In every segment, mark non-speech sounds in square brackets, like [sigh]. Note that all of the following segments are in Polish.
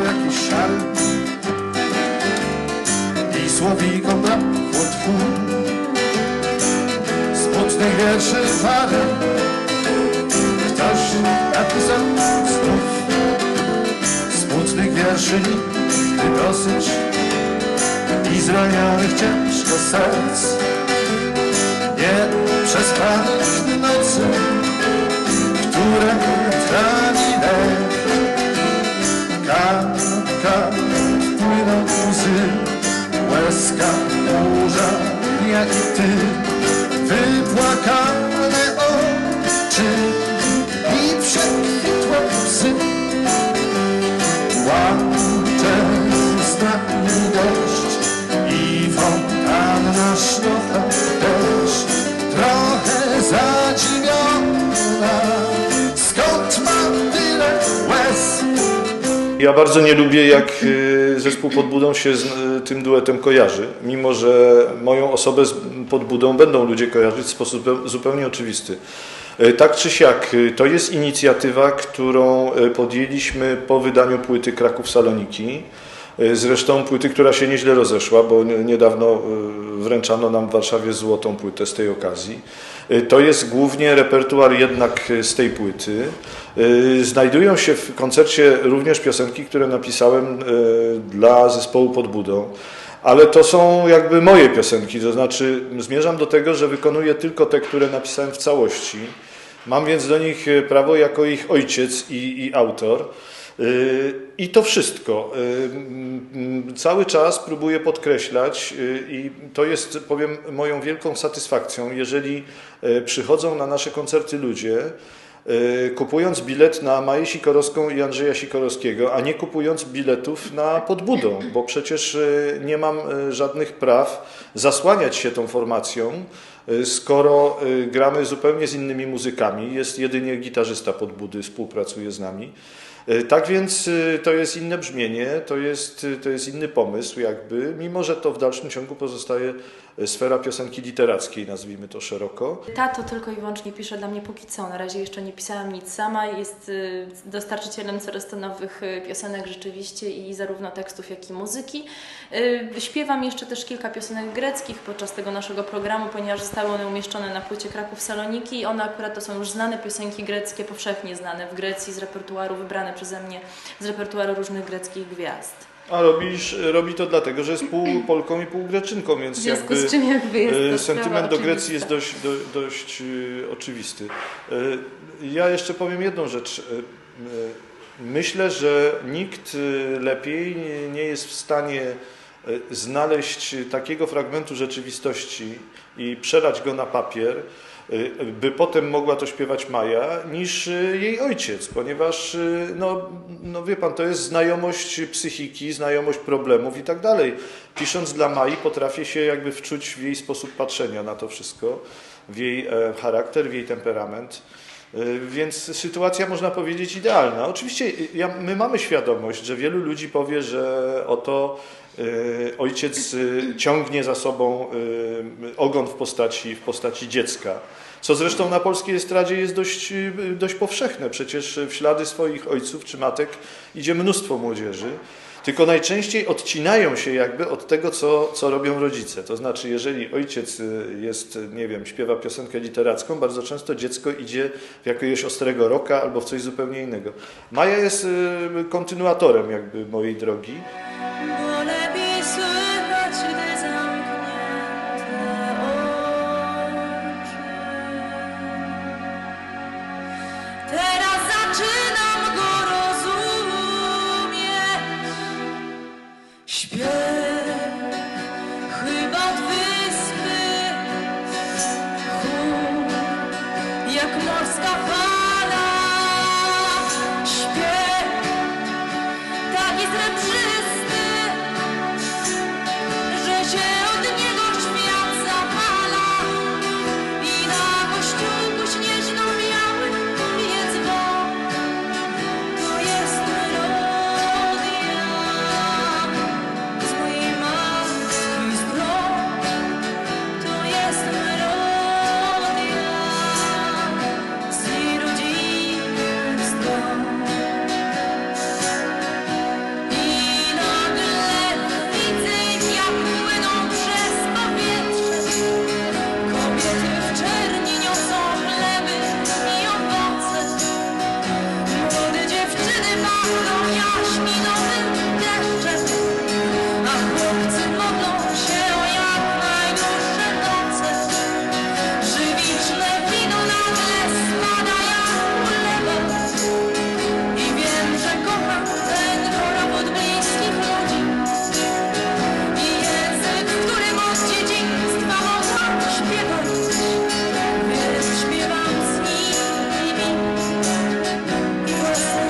jakiś szary i słowikom brakło tchu. Smutnych wierszy parę ktoś napisał znów. Smutnych wierszy nigdy dosyć i zranionych ciężko serc. Nie przespanych nocy, które trani dech. Kapka płyną łzy, łezka burza jak i ty. Wypłakane oczy i przekwitłe. Płacze Ja bardzo nie lubię, jak y, zespół Podbudą się z y, tym duetem kojarzy, mimo że moją osobę z Podbudą będą ludzie kojarzyć w sposób zupe- zupełnie oczywisty. Y, Tak czy siak, to jest inicjatywa, którą podjęliśmy po wydaniu płyty Kraków Saloniki. Y, Zresztą płyty, która się nieźle rozeszła, bo nie- niedawno y, wręczano nam w Warszawie złotą płytę z tej okazji. Y, To jest głównie repertuar jednak z tej płyty. Znajdują się w koncercie również piosenki, które napisałem dla zespołu Podbudą. Ale to są jakby moje piosenki, to znaczy zmierzam do tego, że wykonuję tylko te, które napisałem w całości. Mam więc do nich prawo jako ich ojciec i, i autor. Y, I to wszystko. Y, mm, Cały czas próbuję podkreślać y, i to jest, powiem, moją wielką satysfakcją, jeżeli przychodzą na nasze koncerty ludzie, kupując bilet na Maję Sikorowską i Andrzeja Sikorowskiego, a nie kupując biletów na Podbudą, bo przecież nie mam żadnych praw zasłaniać się tą formacją, skoro gramy zupełnie z innymi muzykami. Jest jedynie gitarzysta Podbudy, współpracuje z nami. Y, Tak więc y, to jest inne brzmienie, to jest, y, to jest inny pomysł jakby, mimo że to w dalszym ciągu pozostaje sfera piosenki literackiej, nazwijmy to szeroko. Tato tylko i wyłącznie pisze dla mnie póki co. Na razie jeszcze nie pisałam nic sama. Jest dostarczycielem coraz to nowych piosenek rzeczywiście i zarówno tekstów, jak i muzyki. Śpiewam jeszcze też kilka piosenek greckich podczas tego naszego programu, ponieważ zostały one umieszczone na płycie Kraków Saloniki i one akurat to są już znane piosenki greckie, powszechnie znane w Grecji z repertuaru, wybrane przeze mnie z repertuaru różnych greckich gwiazd. A robisz, robi to dlatego, że jest pół Polką i pół Greczynką, więc W jakby z czym jakby jest e, sentyment do Grecji jest dość, do, dość e, oczywisty. E, Ja jeszcze powiem jedną rzecz. Myślę, że nikt lepiej nie- jest w stanie znaleźć takiego fragmentu rzeczywistości i przelać go na papier, e, by potem mogła to śpiewać Maja, niż e, jej ojciec, ponieważ, no, no wie pan, to jest znajomość psychiki, znajomość problemów i tak dalej. Pisząc dla Mai potrafię się jakby wczuć w jej sposób patrzenia na to wszystko, w jej e, charakter, w jej temperament. E, Więc sytuacja można powiedzieć idealna. Oczywiście ja, my mamy świadomość, że wielu ludzi powie, że oto e, ojciec e, ciągnie za sobą e, ogon w postaci, w postaci dziecka. Co zresztą na polskiej estradzie jest dość, dość powszechne. Przecież w ślady swoich ojców czy matek idzie mnóstwo młodzieży. Tylko najczęściej odcinają się jakby od tego, co, co robią rodzice. To znaczy, jeżeli ojciec y, jest, nie wiem, śpiewa piosenkę literacką, bardzo często dziecko idzie w jakiegoś ostrego roka albo w coś zupełnie innego. Maja jest y, kontynuatorem jakby mojej drogi.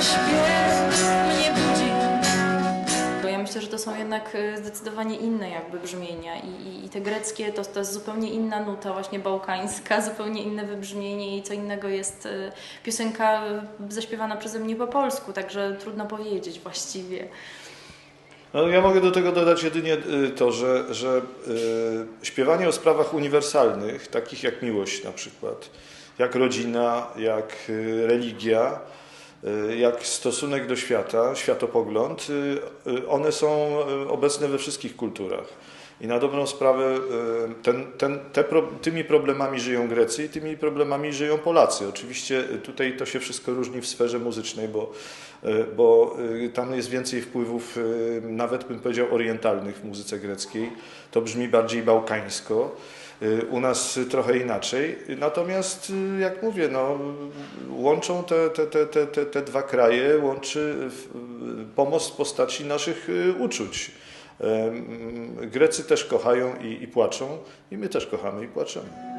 śpiew budzi. Bo ja myślę, że to są jednak y, zdecydowanie inne jakby brzmienia i, i, i te greckie to, to jest zupełnie inna nuta, właśnie bałkańska, [laughs] zupełnie inne wybrzmienie i co innego jest y, piosenka y, zaśpiewana przeze mnie po polsku, także trudno powiedzieć właściwie. No, ja mogę do tego dodać jedynie to, że, że śpiewanie o sprawach uniwersalnych, takich jak miłość na przykład, jak rodzina, jak religia, jak stosunek do świata, światopogląd, y, y, one są y, obecne we wszystkich kulturach. I na dobrą sprawę y, ten, ten, te tymi problemami żyją Grecy i tymi problemami żyją Polacy. Oczywiście y, tutaj to się wszystko różni w sferze muzycznej, bo, y, bo y, tam jest więcej wpływów, y, nawet bym powiedział, orientalnych w muzyce greckiej. To brzmi bardziej bałkańsko. Y, U nas trochę inaczej. Natomiast, y, jak mówię, no, łączą te, te, te, te, te, te dwa kraje, łączy pomoc w postaci naszych y, uczuć. Grecy też kochają i, i płaczą, i my też kochamy i płaczemy.